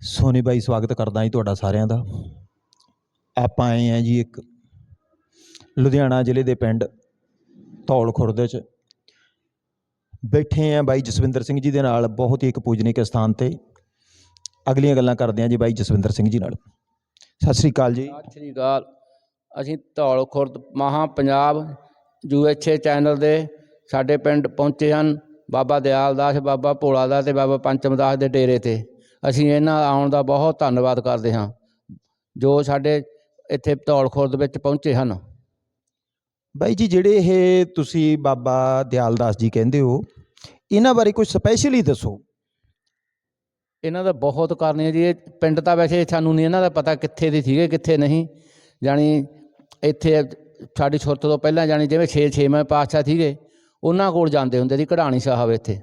ਸੋਨੀ ਬਾਈ, ਸਵਾਗਤ ਕਰਦਾ ਜੀ ਤੁਹਾਡਾ ਸਾਰਿਆਂ ਦਾ। ਆਪਾਂ ਆਏ ਆ ਜੀ ਇੱਕ ਲੁਧਿਆਣਾ ਜ਼ਿਲ੍ਹੇ ਦੇ ਪਿੰਡ ਧੌਲ ਖੁਰਦ ਚ ਬੈਠੇ ਆ ਬਾਈ ਜਸਵਿੰਦਰ ਸਿੰਘ ਜੀ ਦੇ ਨਾਲ, ਬਹੁਤ ਹੀ ਇੱਕ ਪੂਜਨੀਕ ਸਥਾਨ ਤੇ। ਅਗਲੀਆਂ ਗੱਲਾਂ ਕਰਦੇ ਆ ਜੀ ਬਾਈ ਜਸਵਿੰਦਰ ਸਿੰਘ ਜੀ ਨਾਲ। ਸਤਿ ਸ੍ਰੀ ਅਕਾਲ ਜੀ। ਸਤਿ ਸ਼੍ਰੀ ਅਕਾਲ। ਅਸੀਂ ਧੌਲ ਖੁਰਦ ਮਹਾ ਪੰਜਾਬ ਯੂਐਚਏ ਚੈਨਲ ਦੇ ਸਾਡੇ ਪਿੰਡ ਪਹੁੰਚੇ ਹਨ। ਬਾਬਾ ਦਿਆਲ ਦਾਸ ਬਾਬਾ ਭੋਲਾ ਦਾ ਤੇ ਬਾਬਾ ਪੰਚਮ ਦਾਸ ਦੇ ਡੇਰੇ ਤੇ। ਅਸੀਂ ਇਹਨਾਂ ਆਉਣ ਦਾ ਬਹੁਤ ਧੰਨਵਾਦ ਕਰਦੇ ਹਾਂ ਜੋ ਸਾਡੇ ਇੱਥੇ ਧੌਲ ਖੁਰਦ ਵਿੱਚ ਪਹੁੰਚੇ ਹਨ। ਬਾਈ ਜੀ ਜਿਹੜੇ ਇਹ ਤੁਸੀਂ ਬਾਬਾ ਦਿਆਲਦਾਸ ਜੀ ਕਹਿੰਦੇ ਹੋ ਇਹਨਾਂ ਬਾਰੇ ਕੁਝ ਸਪੈਸ਼ਲੀ ਦੱਸੋ। ਇਹਨਾਂ ਦਾ ਬਹੁਤ ਕਰਨੇ ਜੀ ਇਹ ਪਿੰਡ ਤਾਂ ਵੈਸੇ ਸਾਨੂੰ ਨਹੀਂ ਇਹਨਾਂ ਦਾ ਪਤਾ ਕਿੱਥੇ ਦੇ ਸੀਗੇ ਕਿੱਥੇ ਨਹੀਂ। ਜਾਣੀ ਇੱਥੇ ਸਾਡੀ ਛੁੱਤ ਤੋਂ ਪਹਿਲਾਂ ਜਾਣੀ ਜਿਵੇਂ 6 ਛੇਵੇਂ ਪਾਤਸ਼ਾਹ ਸੀਗੇ ਉਹਨਾਂ ਕੋਲ ਜਾਂਦੇ ਹੁੰਦੇ ਸੀ ਕਢਾਣੀ ਸਾਹਿਬ ਇੱਥੇ।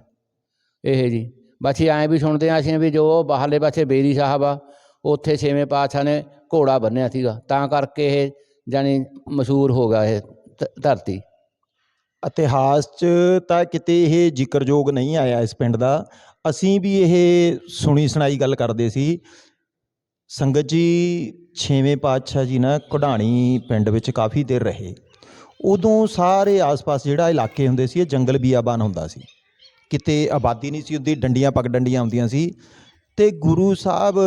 ਇਹ ਜੀ। ਬਾਕੀ ਐਂ ਵੀ ਸੁਣਦੇ ਆ ਅਸੀਂ ਵੀ ਜੋ ਬਾਹਰਲੇ ਪਾਸੇ ਬੇਰੀ ਸਾਹਿਬ ਆ, ਉੱਥੇ ਛੇਵੇਂ ਪਾਤਸ਼ਾਹ ਨੇ ਘੋੜਾ ਬੰਨਿਆ ਸੀਗਾ। ਤਾਂ ਕਰਕੇ ਇਹ ਜਾਣੀ ਮਸ਼ਹੂਰ ਹੋ ਗਿਆ ਇਹ ਧਰਤੀ। ਇਤਿਹਾਸ 'ਚ ਤਾਂ ਕਿਤੇ ਇਹ ਜ਼ਿਕਰਯੋਗ ਨਹੀਂ ਆਇਆ ਇਸ ਪਿੰਡ ਦਾ। ਅਸੀਂ ਵੀ ਇਹ ਸੁਣੀ ਸੁਣਾਈ ਗੱਲ ਕਰਦੇ ਸੀ। ਸੰਗਤ ਜੀ, ਛੇਵੇਂ ਪਾਤਸ਼ਾਹ ਜੀ ਨਾ ਕਢਾਣੀ ਪਿੰਡ ਵਿੱਚ ਕਾਫੀ ਦੇਰ ਰਹੇ। ਉਦੋਂ ਸਾਰੇ ਆਸ-ਪਾਸ ਜਿਹੜਾ ਇਲਾਕੇ ਹੁੰਦੇ ਸੀ, ਇਹ ਜੰਗਲ ਬੀਆਬਾਨ ਹੁੰਦਾ ਸੀ। ਕਿਤੇ ਆਬਾਦੀ ਨਹੀਂ ਸੀ ਉਹਦੀ ਡੰਡੀਆਂ ਪੱਗ ਡੰਡੀਆਂ ਆਉਂਦੀਆਂ ਸੀ। ਤੇ ਗੁਰੂ ਸਾਹਿਬ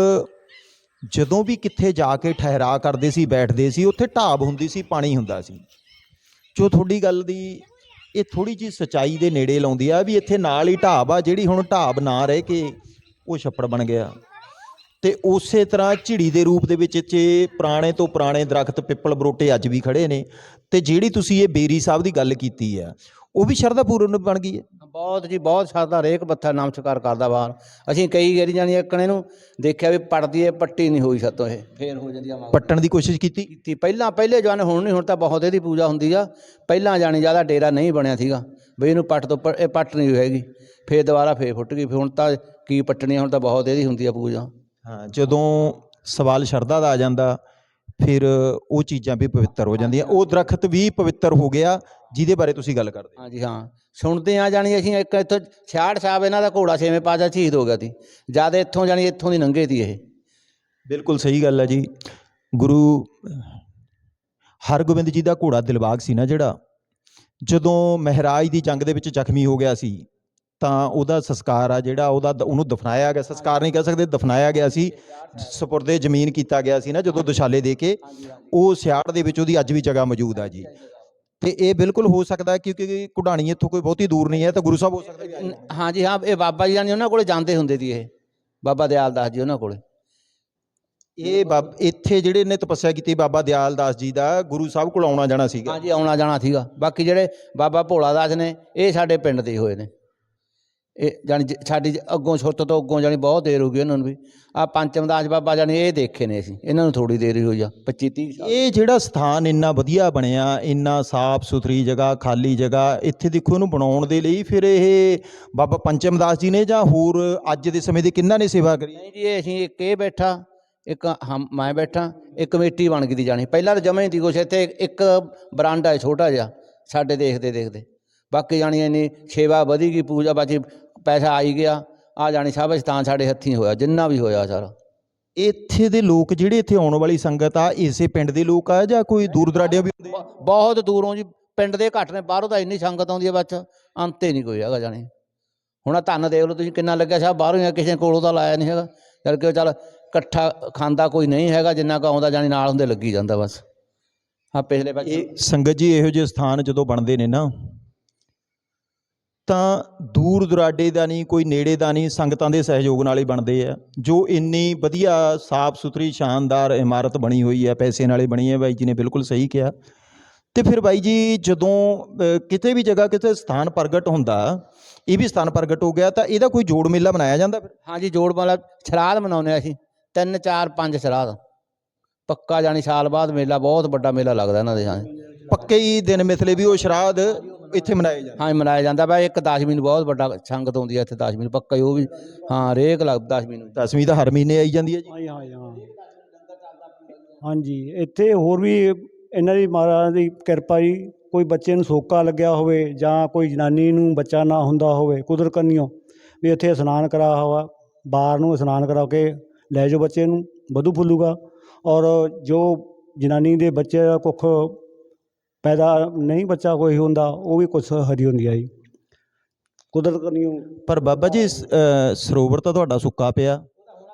ਜਦੋਂ ਵੀ ਕਿੱਥੇ ਜਾ ਕੇ ਠਹਿਰਾ ਕਰਦੇ ਸੀ, ਬੈਠਦੇ ਸੀ, ਉੱਥੇ ਢਾਬ ਹੁੰਦੀ ਸੀ, ਪਾਣੀ ਹੁੰਦਾ ਸੀ। ਜੋ ਤੁਹਾਡੀ ਗੱਲ ਦੀ ਇਹ ਥੋੜੀ ਜੀ ਸਚਾਈ ਦੇ ਨੇੜੇ ਲਾਉਂਦੀ ਆ ਵੀ ਇੱਥੇ ਨਾਲ ਹੀ ਢਾਬ ਆ, ਜਿਹੜੀ ਹੁਣ ਢਾਬ ਨਾ ਰਹਿ ਕੇ ਉਹ ਛੱਪੜ ਬਣ ਗਿਆ। ਤੇ ਉਸੇ ਤਰ੍ਹਾਂ ਝਿੜੀ ਦੇ ਰੂਪ ਦੇ ਵਿੱਚ ਇੱਥੇ ਪੁਰਾਣੇ ਤੋਂ ਪੁਰਾਣੇ ਦਰਖਤ, ਪਿੱਪਲ ਬਰੋਟੇ ਅੱਜ ਵੀ ਖੜੇ ਨੇ। ਤੇ ਜਿਹੜੀ ਤੁਸੀਂ ਇਹ ਬੇਰੀ ਸਾਹਿਬ ਦੀ ਗੱਲ ਕੀਤੀ ਆ, ਉਹ ਵੀ ਸ਼ਰਧਾ ਪੂਰਨ ਬਣ ਗਈ ਹੈ। ਬਹੁਤ ਜੀ ਬਹੁਤ ਸਾਦਾ ਰੇਕ ਬੱਥਾ ਨਮਸਕਾਰ ਕਰਦਾ ਬਾਹਰ। ਅਸੀਂ ਕਈ ਗੇਰੀ ਜਾਣੀ ਇੱਕਣੇ ਨੂੰ ਦੇਖਿਆ ਵੀ ਪੜਦੀ ਹੈ ਪੱਟੀ ਨਹੀਂ ਹੋਈ ਸਾਤੋਂ ਇਹ ਫੇਰ ਹੋ ਜਾਂਦੀ ਆ ਮਗਰ ਪੱਟਣ ਦੀ ਕੋਸ਼ਿਸ਼ ਕੀਤੀ? ਕੀਤੀ। ਪਹਿਲਾਂ ਪਹਿਲੇ ਜਵਾਨ ਹੁਣ ਨਹੀਂ ਹੁਣ ਤਾਂ ਬਹੁਤ ਇਹਦੀ ਪੂਜਾ ਹੁੰਦੀ ਆ। ਪਹਿਲਾਂ ਜਾਣੀ ਜ਼ਿਆਦਾ ਡੇਰਾ ਨਹੀਂ ਬਣਿਆ ਸੀਗਾ ਬਈ ਇਹਨੂੰ ਪੱਟ ਤੋਂ ਇਹ ਪੱਟ ਨਹੀਂ ਹੈਗੀ। ਫੇਰ ਦੁਬਾਰਾ ਫੇਰ ਫੁੱਟ ਗਈ ਫਿਰ ਹੁਣ ਤਾਂ ਕੀ ਪੱਟਣੀ ਹੁਣ ਤਾਂ ਬਹੁਤ ਇਹਦੀ ਹੁੰਦੀ ਆ ਪੂਜਾ। ਹਾਂ ਜਦੋਂ ਸਵਾਲ ਸ਼ਰਧਾ ਦਾ ਆ ਜਾਂਦਾ ਫਿਰ ਉਹ ਚੀਜ਼ਾਂ ਵੀ ਪਵਿੱਤਰ ਹੋ ਜਾਂਦੀਆਂ। ਉਹ ਦਰਖਤ ਵੀ ਪਵਿੱਤਰ ਹੋ ਗਿਆ ਜਿਹਦੇ ਬਾਰੇ ਤੁਸੀਂ ਗੱਲ ਕਰਦੇ ਹੋ। ਹਾਂਜੀ ਹਾਂ। ਸੁਣਦੇ ਆ ਜਾਣੀ ਅਸੀਂ ਇੱਕ ਇੱਥੋਂ ਛਿਆੜ ਸਾਹਿਬ ਇਹਨਾਂ ਦਾ ਘੋੜਾ ਛੇਵੇਂ ਪਾਜਾ ਸ਼ਹੀਦ ਹੋ ਗਿਆ ਸੀ। ਜਦ ਇੱਥੋਂ ਜਾਣੀ ਇੱਥੋਂ ਦੀ ਲੰਘੇ ਤੀ ਇਹ। ਬਿਲਕੁਲ ਸਹੀ ਗੱਲ ਹੈ ਜੀ। ਗੁਰੂ ਹਰਗੋਬਿੰਦ ਜੀ ਦਾ ਘੋੜਾ ਦਿਲਬਾਗ ਸੀ ਨਾ ਜਿਹੜਾ ਜਦੋਂ ਮਹਿਰਾਜ ਦੀ ਜੰਗ ਦੇ ਵਿੱਚ ਜ਼ਖਮੀ ਹੋ ਗਿਆ ਸੀ ਤਾਂ ਉਹਦਾ ਸੰਸਕਾਰ ਆ ਜਿਹੜਾ ਉਹਦਾ ਉਹਨੂੰ ਦਫਨਾਇਆ ਗਿਆ ਸੰਸਕਾਰ ਨਹੀਂ ਕਹਿ ਸਕਦੇ ਦਫਨਾਇਆ ਗਿਆ ਸੀ। ਸਪੁਰਦੇ ਜ਼ਮੀਨ ਕੀਤਾ ਗਿਆ ਸੀ ਨਾ ਜਦੋਂ ਦੁਸ਼ਾਲੇ ਦੇ ਕੇ ਉਹ ਸਿਆੜ ਦੇ ਵਿੱਚ ਉਹਦੀ ਅੱਜ ਵੀ ਜਗ੍ਹਾ ਮੌਜੂਦ ਆ ਜੀ। ਤੇ ਇਹ ਬਿਲਕੁਲ ਹੋ ਸਕਦਾ ਹੈ ਕਿਉਂਕਿ ਕੁਢਾਣੀ ਇੱਥੋਂ ਕੋਈ ਬਹੁਤੀ ਦੂਰ ਨਹੀਂ ਹੈ ਤਾਂ ਗੁਰੂ ਸਾਹਿਬ ਹੋ ਸਕਦਾ ਹੋਣ। ਹਾਂਜੀ ਹਾਂ ਇਹ ਬਾਬਾ ਜੀ ਜਾਨੀ ਉਹਨਾਂ ਕੋਲੇ ਜਾਂਦੇ ਹੁੰਦੇ ਸੀ ਇਹ। ਬਾਬਾ ਦਿਆਲ ਦਾਸ ਜੀ ਉਹਨਾਂ ਕੋਲੇ। ਇਹ ਬਾਬ ਇੱਥੇ ਜਿਹੜੇ ਨੇ ਤਪੱਸਿਆ ਕੀਤੀ ਬਾਬਾ ਦਿਆਲ ਦਾਸ ਜੀ ਦਾ ਗੁਰੂ ਸਾਹਿਬ ਕੋਲ ਆਉਣਾ ਜਾਣਾ ਸੀਗਾ। ਹਾਂਜੀ ਆਉਣਾ ਜਾਣਾ ਸੀਗਾ। ਬਾਕੀ ਜਿਹੜੇ ਬਾਬਾ ਭੋਲਾ ਦਾਸ ਨੇ ਇਹ ਸਾਡੇ ਪਿੰਡ ਦੇ ਹੀ ਹੋਏ ਨੇ। ਇਹ ਜਾਣੀ ਜ- ਸਾਡੀ ਅੱਗੋਂ ਛੁੱਤ ਤੋਂ ਅੱਗੋਂ ਜਾਣੀ ਬਹੁਤ ਦੇਰ ਹੋ ਗਈ ਉਹਨਾਂ ਨੂੰ ਵੀ। ਆ ਪੰਚਮ ਦਾਸ ਬਾਬਾ ਜਾਣੀ ਇਹ ਦੇਖੇ ਨੇ ਅਸੀਂ ਇਹਨਾਂ ਨੂੰ ਥੋੜੀ ਦੇਰ ਹੀ ਹੋਈ ਆ 25 30 ਸਾਲ। ਇਹ ਜਿਹੜਾ ਸਥਾਨ ਇੰਨਾ ਵਧੀਆ ਬਣਿਆ ਇੰਨਾ ਸਾਫ਼ ਸੁਥਰੀ ਜਗ੍ਹਾ ਖਾਲੀ ਜਗ੍ਹਾ ਇੱਥੇ ਦੇਖੋ ਇਹਨੂੰ ਬਣਾਉਣ ਦੇ ਲਈ ਫਿਰ ਇਹ ਬਾਬਾ ਪੰਚਮ ਦਾਸ ਜੀ ਨੇ ਜਾਂ ਹੋਰ ਅੱਜ ਦੇ ਸਮੇਂ ਦੇ ਕਿੰਨਾਂ ਨੇ ਸੇਵਾ ਕਰੀ? ਨਹੀਂ ਜੀ ਇਹ ਅਸੀਂ ਇੱਕ ਇਹ ਬੈਠਾ ਇੱਕ ਮੈਂ ਬੈਠਾ ਇੱਕ ਕਮੇਟੀ ਬਣ ਗਈ ਦੀ ਜਾਣੀ। ਪਹਿਲਾਂ ਤਾਂ ਜਮੇ ਦੀ ਕੁਛ ਇੱਥੇ ਇੱਕ ਬਰਾਂਡਾ ਹੈ ਛੋਟਾ ਜਿਹਾ ਸਾਡੇ ਦੇਖਦੇ ਦੇਖਦੇ ਬਾਕੀ ਜਾਣੀ ਇੰਨੀ ਸੇਵਾ ਵਧੀ ਗਈ ਪੂਜਾ ਬਾਕੀ ਪੈਸਾ ਆਈ ਗਿਆ ਆ ਜਾਣੀ ਸਭ ਸਥਾਨ ਸਾਡੇ ਹੱਥੀਂ ਹੋਇਆ ਜਿੰਨਾ ਵੀ ਹੋਇਆ ਸਾਰਾ। ਇੱਥੇ ਦੇ ਲੋਕ ਜਿਹੜੇ ਇੱਥੇ ਆਉਣ ਵਾਲੀ ਸੰਗਤ ਆ ਇਸੇ ਪਿੰਡ ਦੇ ਲੋਕ ਆ ਜਾਂ ਕੋਈ ਦੂਰ ਦਰਾਡਿਆਂ ਵੀ ਹੁੰਦੇ ਆ? ਬਹੁਤ ਦੂਰੋਂ ਜੀ ਪਿੰਡ ਦੇ ਘੱਟ ਨੇ ਬਾਹਰੋਂ ਤਾਂ ਇੰਨੀ ਸੰਗਤ ਆਉਂਦੀ ਹੈ ਬੱਚ ਅੰਤੇ ਨਹੀਂ ਕੋਈ ਹੈਗਾ ਜਾਣੀ। ਹੁਣ ਆਹ ਧੰਨ ਦੇਖ ਲਓ ਤੁਸੀਂ ਕਿੰਨਾ ਲੱਗਿਆ ਸਾਹਿਬ ਬਾਹਰੋਂ ਹੀ ਆ, ਕਿਸੇ ਕੋਲੋਂ ਤਾਂ ਲਾਇਆ ਨਹੀਂ ਹੈਗਾ। ਚੱਲ ਕੇ ਚੱਲ ਇਕੱਠਾ ਖਾਂਦਾ ਕੋਈ ਨਹੀਂ ਹੈਗਾ ਜਿੰਨਾ ਕੁ ਆਉਂਦਾ ਜਾਣੀ ਨਾਲ ਹੁੰਦੇ ਲੱਗੀ ਜਾਂਦਾ ਬਸ। ਹਾਂ ਪਿਛਲੇ ਬੱਚ ਇਹ ਸੰਗਤ ਜੀ ਇਹੋ ਜਿਹੇ ਸਥਾਨ ਜਦੋਂ ਬਣਦੇ ਨੇ ਨਾ ਤਾਂ ਦੂਰ ਦੁਰਾਡੇ ਦਾ ਨਹੀਂ ਕੋਈ ਨੇੜੇ ਦਾ ਨਹੀਂ ਸੰਗਤਾਂ ਦੇ ਸਹਿਯੋਗ ਨਾਲ ਹੀ ਬਣਦੇ ਆ। ਜੋ ਇੰਨੀ ਵਧੀਆ ਸਾਫ਼ ਸੁਥਰੀ ਸ਼ਾਨਦਾਰ ਇਮਾਰਤ ਬਣੀ ਹੋਈ ਹੈ ਪੈਸੇ ਨਾਲੇ ਬਣੀ ਹੈ ਬਾਈ ਜੀ ਨੇ ਬਿਲਕੁਲ ਸਹੀ ਕਿਹਾ। ਤੇ ਫਿਰ ਬਾਈ ਜੀ ਜਦੋਂ ਕਿਤੇ ਵੀ ਜਗ੍ਹਾ ਕਿਤੇ ਸਥਾਨ ਪ੍ਰਗਟ ਹੁੰਦਾ ਇਹ ਵੀ ਸਥਾਨ ਪ੍ਰਗਟ ਹੋ ਗਿਆ ਤਾਂ ਇਹਦਾ ਕੋਈ ਜੋੜ ਮੇਲਾ ਮਨਾਇਆ ਜਾਂਦਾ ਫਿਰ? ਹਾਂਜੀ ਜੋੜ ਵਾਲਾ ਸ਼ਰਾਧ ਮਨਾਉਂਦੇ ਹਾਂ ਅਸੀਂ। ਤਿੰਨ ਚਾਰ ਪੰਜ ਸ਼ਰਾਧ। ਪੱਕਾ ਜਾਣੀ ਸਾਲ ਬਾਅਦ ਮੇਲਾ ਬਹੁਤ ਵੱਡਾ ਮੇਲਾ ਲੱਗਦਾ ਇਹਨਾਂ ਦੇ ਹਾਂ ਪੱਕੇ ਹੀ ਦਿਨ ਮਿਥਲੇ ਵੀ ਉਹ ਸ਼ਰਾਧ ਇੱਥੇ ਮਨਾਏ ਜਾਂਦੇ। ਹਾਂ ਮਨਾਇਆ ਜਾਂਦਾ ਵਾ। ਇੱਕ ਦਸਵੀਂ ਨੂੰ ਬਹੁਤ ਵੱਡਾ ਸੰਗਤ ਆਉਂਦੀ ਹੈ ਇੱਥੇ ਦਸਵੀਂ ਨੂੰ। ਪੱਕਾ ਹੀ ਉਹ ਵੀ ਹਾਂ ਰੇਕ ਲੱਗ ਦਸਵੀਂ ਨੂੰ। ਦਸਵੀਂ ਤਾਂ ਹਰ ਮਹੀਨੇ ਆਈ ਜਾਂਦੀ ਹੈ ਜੀ। ਹਾਂਜੀ ਹਾਂ ਹਾਂ। ਹਾਂਜੀ ਇੱਥੇ ਹੋਰ ਵੀ ਇਹਨਾਂ ਦੀ ਮਹਾਰਾਜ ਦੀ ਕਿਰਪਾ ਜੀ ਕੋਈ ਬੱਚੇ ਨੂੰ ਸੋਕਾ ਲੱਗਿਆ ਹੋਵੇ ਜਾਂ ਕੋਈ ਜਨਾਨੀ ਨੂੰ ਬੱਚਾ ਨਾ ਹੁੰਦਾ ਹੋਵੇ ਕੁਦਰਤ ਕੰਨਿਓ ਵੀ ਇੱਥੇ ਇਸ਼ਨਾਨ ਕਰਾ ਹੋਵਾ ਬਾਹਰ ਨੂੰ ਇਸ਼ਨਾਨ ਕਰਾ ਕੇ ਲੈ ਜਾਓ ਬੱਚੇ ਨੂੰ ਵਧੂ ਫੁੱਲੂਗਾ। ਔਰ ਜੋ ਜਨਾਨੀ ਦੇ ਬੱਚੇ ਦਾ ਕੁੱਖ ਪੈਦਾ ਨਹੀਂ ਬੱਚਾ ਕੋਈ ਹੁੰਦਾ ਉਹ ਵੀ ਕੁਛ ਹਰੀ ਹੁੰਦੀ ਆ ਜੀ। ਕੁਦਰਤ ਕਰਨੀਓ। ਪਰ ਬਾਬਾ ਜੀ ਸ- ਸਰੋਵਰ ਤਾਂ ਤੁਹਾਡਾ ਸੁੱਕਾ ਪਿਆ।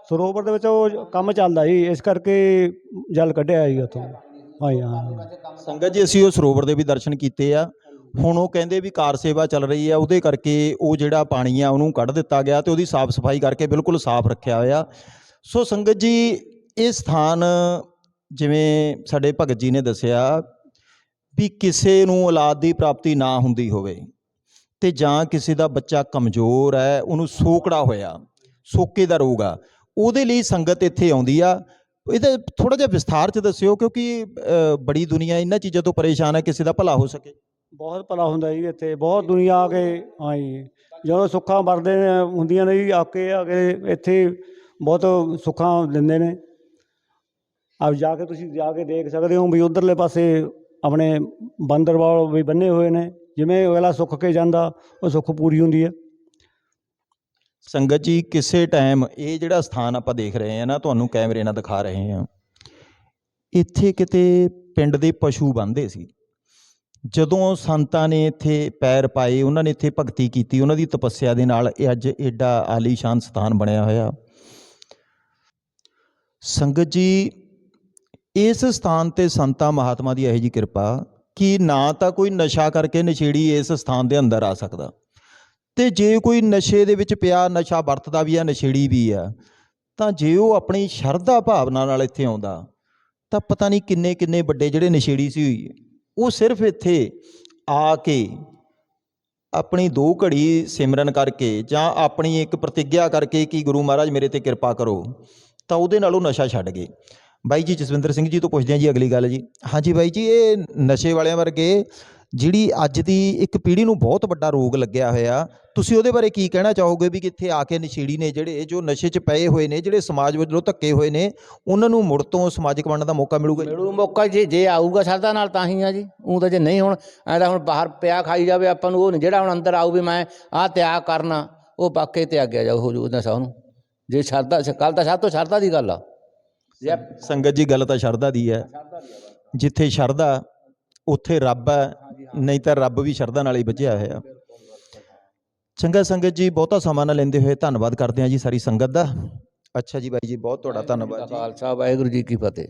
ਸਰੋਵਰ ਦੇ ਵਿੱਚ ਉਹ ਕੰਮ ਚੱਲਦਾ ਜੀ ਇਸ ਕਰਕੇ ਜਲ ਕੱਢਿਆ ਜੀ ਉੱਥੋਂ। ਹਾਂ ਜੀ, ਹਾਂ। ਸੰਗਤ ਜੀ ਅਸੀਂ ਉਹ ਸਰੋਵਰ ਦੇ ਵੀ ਦਰਸ਼ਨ ਕੀਤੇ ਆ। ਹੁਣ ਉਹ ਕਹਿੰਦੇ ਵੀ ਕਾਰ ਸੇਵਾ ਚੱਲ ਰਹੀ ਆ ਉਹਦੇ ਕਰਕੇ ਉਹ ਜਿਹੜਾ ਪਾਣੀ ਆ ਉਹਨੂੰ ਕੱਢ ਦਿੱਤਾ ਗਿਆ ਤੇ ਉਹਦੀ ਸਾਫ਼ ਸਫ਼ਾਈ ਕਰਕੇ ਬਿਲਕੁਲ ਸਾਫ਼ ਰੱਖਿਆ ਹੋਇਆ। ਸੋ ਸੰਗਤ ਜੀ ਇਹ ਸਥਾਨ ਜਿਵੇਂ ਸਾਡੇ ਭਗਤ ਜੀ ਨੇ ਦੱਸਿਆ ਵੀ ਕਿਸੇ ਨੂੰ ਔਲਾਦ ਦੀ ਪ੍ਰਾਪਤੀ ਨਾ ਹੁੰਦੀ ਹੋਵੇ ਤੇ ਜਾਂ ਕਿਸੇ ਦਾ ਬੱਚਾ ਕਮਜ਼ੋਰ ਹੈ, ਉਹਨੂੰ ਸੋਕੜਾ ਹੋਇਆ, ਸੋਕੇ ਦਾ ਰੋਗ ਆ, ਉਹਦੇ ਲਈ ਸੰਗਤ ਇੱਥੇ ਆਉਂਦੀ ਆ। ਇਹਦਾ ਥੋੜਾ ਜਿਹਾ ਵਿਸਥਾਰ ਚ ਦੱਸਿਓ ਕਿਉਂਕਿ ਬੜੀ ਦੁਨੀਆ ਇਹਨਾਂ ਚੀਜ਼ਾਂ ਤੋਂ ਪਰੇਸ਼ਾਨ ਹੈ, ਕਿਸੇ ਦਾ ਭਲਾ ਹੋ ਸਕੇ। ਬਹੁਤ ਭਲਾ ਹੁੰਦਾ ਜੀ ਇੱਥੇ, ਬਹੁਤ ਦੁਨੀਆ ਆ ਕੇ, ਹਾਂ ਜਦੋਂ ਸੁੱਖਾਂ ਵਰਦੇ ਹੁੰਦੀਆਂ ਨੇ ਜੀ, ਆ ਕੇ ਆ ਕੇ ਇੱਥੇ ਬਹੁਤ ਸੁੱਖਾਂ ਦਿੰਦੇ ਨੇ। ਆਪ ਜਾ ਕੇ ਤੁਸੀਂ ਜਾ ਕੇ ਦੇਖ ਸਕਦੇ ਹੋ ਵੀ ਉਧਰਲੇ ਪਾਸੇ ਆਪਣੇ ਬਾਂਦਰਵਾਲ ਵੀ ਬੰਨੇ ਹੋਏ ਨੇ, ਜਿਵੇਂ ਅਗਲਾ ਸੁੱਖ ਕੇ ਜਾਂਦਾ, ਉਹ ਸੁੱਖ ਪੂਰੀ ਹੁੰਦੀ ਹੈ। ਸੰਗਤ ਜੀ, ਕਿਸੇ ਟਾਈਮ ਇਹ ਜਿਹੜਾ ਸਥਾਨ ਆਪਾਂ ਦੇਖ ਰਹੇ ਹਾਂ ਨਾ, ਤੁਹਾਨੂੰ ਕੈਮਰੇ ਨਾਲ ਦਿਖਾ ਰਹੇ ਹਾਂ। ਇੱਥੇ ਕਿਤੇ ਪਿੰਡ ਦੇ ਪਸ਼ੂ ਬੰਦੇ ਸੀ। ਜਦੋਂ ਸੰਤਾਂ ਨੇ ਇੱਥੇ ਪੈਰ ਪਾਏ, ਉਹਨਾਂ ਨੇ ਇੱਥੇ ਭਗਤੀ ਕੀਤੀ, ਉਹਨਾਂ ਦੀ ਤਪੱਸਿਆ ਦੇ ਨਾਲ ਇਹ ਅੱਜ ਐਡਾ ਆਲੀਸ਼ਾਨ ਸਥਾਨ ਬਣਿਆ ਹੋਇਆ। ਸੰਗਤ ਜੀ ਇਸ ਸਥਾਨ ਤੇ ਸੰਤਾਂ ਮਹਾਤਮਾ ਦੀ ਇਹੋ ਜੀ ਕਿਰਪਾ ਕਿ ਨਾ ਤਾਂ ਕੋਈ ਨਸ਼ਾ ਕਰਕੇ ਨਸ਼ੇੜੀ ਇਸ ਸਥਾਨ ਦੇ ਅੰਦਰ ਆ ਸਕਦਾ। ਤੇ ਜੇ ਕੋਈ ਨਸ਼ੇ ਦੇ ਵਿੱਚ ਪਿਆ, ਨਸ਼ਾ ਵਰਤਦਾ ਵੀ ਆ, ਨਸ਼ੇੜੀ ਵੀ ਆ, ਤਾਂ ਜੇ ਉਹ ਆਪਣੀ ਸ਼ਰਧਾ ਭਾਵਨਾ ਨਾਲ ਇੱਥੇ ਆਉਂਦਾ, ਤਾਂ ਪਤਾ ਨਹੀਂ ਕਿੰਨੇ ਕਿੰਨੇ ਵੱਡੇ ਜਿਹੜੇ ਨਸ਼ੇੜੀ ਸੀ ਉਹ ਸਿਰਫ ਇੱਥੇ ਆ ਕੇ ਆਪਣੀ ਦੋ ਘੜੀ ਸਿਮਰਨ ਕਰਕੇ ਜਾਂ ਆਪਣੀ ਇੱਕ ਪ੍ਰਤੀਗਿਆ ਕਰਕੇ ਕਿ ਗੁਰੂ ਮਹਾਰਾਜ ਮੇਰੇ ਤੇ ਕਿਰਪਾ ਕਰੋ, ਤਾਂ ਉਹਦੇ ਨਾਲ ਉਹ ਨਸ਼ਾ ਛੱਡ ਗਏ। ਬਾਈ ਜੀ ਜਸਵਿੰਦਰ ਸਿੰਘ ਜੀ ਤੋਂ ਪੁੱਛਦੇ ਹਾਂ ਜੀ ਅਗਲੀ ਗੱਲ ਜੀ। ਹਾਂਜੀ ਬਾਈ ਜੀ, ਇਹ ਨਸ਼ੇ ਵਾਲਿਆਂ ਵਰਗੇ ਜਿਹੜੀ ਅੱਜ ਦੀ ਇੱਕ ਪੀੜ੍ਹੀ ਨੂੰ ਬਹੁਤ ਵੱਡਾ ਰੋਗ ਲੱਗਿਆ ਹੋਇਆ, ਤੁਸੀਂ ਉਹਦੇ ਬਾਰੇ ਕੀ ਕਹਿਣਾ ਚਾਹੋਗੇ ਵੀ ਕਿੱਥੇ ਆ ਕੇ ਨਸ਼ੇੜੀ ਨੇ ਜਿਹੜੇ ਜੋ ਨਸ਼ੇ 'ਚ ਪਏ ਹੋਏ ਨੇ, ਜਿਹੜੇ ਸਮਾਜ ਵੱਲੋਂ ਧੱਕੇ ਹੋਏ ਨੇ, ਉਹਨਾਂ ਨੂੰ ਮੁੜ ਤੋਂ ਸਮਾਜਿਕ ਬਣਨ ਦਾ ਮੌਕਾ ਮਿਲੂਗਾ ਜੀ? ਮਿਲੂ ਮੌਕਾ ਜੇ ਜੇ ਆਊਗਾ ਸਰਦਾ ਨਾਲ ਤਾਂ ਹੀ ਆ ਜੀ ਉਹ ਤਾਂ ਜੇ ਨਹੀਂ ਹੁਣ, ਐਂ ਤਾਂ ਹੁਣ ਬਾਹਰ ਪਿਆ ਖਾਈ ਜਾਵੇ ਆਪਾਂ ਨੂੰ, ਉਹ ਨਹੀਂ, ਜਿਹੜਾ ਹੁਣ ਅੰਦਰ ਆਊ ਵੀ ਮੈਂ ਆਹ ਤਿਆਗ ਕਰਨਾ, ਉਹ ਬਾਕੇ ਤਿਆਗਿਆ ਜਾਊ ਹੋ ਜੂ ਨਸ਼ਾ ਉਹਨੂੰ। ਜੇ ਸ਼ਰਦਾ ਕੱਲ ਤਾਂ ਸਭ ਤੋਂ ਸ਼ਰਦਾ ਦੀ ਗੱਲ ਆ। ਜੇ ਸੰਗਤ ਜੀ ਗੱਲ ਤਾਂ ਸ਼ਰਧਾ ਦੀ ਹੈ। ਜਿੱਥੇ ਸ਼ਰਧਾ ਉੱਥੇ ਰੱਬ ਹੈ। ਨਹੀਂ ਤਾਂ ਰੱਬ ਵੀ ਸ਼ਰਧਾ ਨਾਲ ਹੀ ਬੱਝਿਆ ਹੋਇਆ। ਚੰਗਾ ਸੰਗਤ ਜੀ ਬਹੁਤਾ ਸਮਾਂ ਨਾ ਲੈਂਦੇ ਹੋਏ ਧੰਨਵਾਦ ਕਰਦੇ ਹਾਂ ਜੀ ਸਾਰੀ ਸੰਗਤ ਦਾ। ਅੱਛਾ ਜੀ ਬਾਈ ਜੀ ਬਹੁਤ ਤੁਹਾਡਾ ਧੰਨਵਾਦ ਜੀ। ਖਾਲਸਾ ਵਾਹਿਗੁਰੂ ਜੀ ਕੀ ਫਤਿਹ।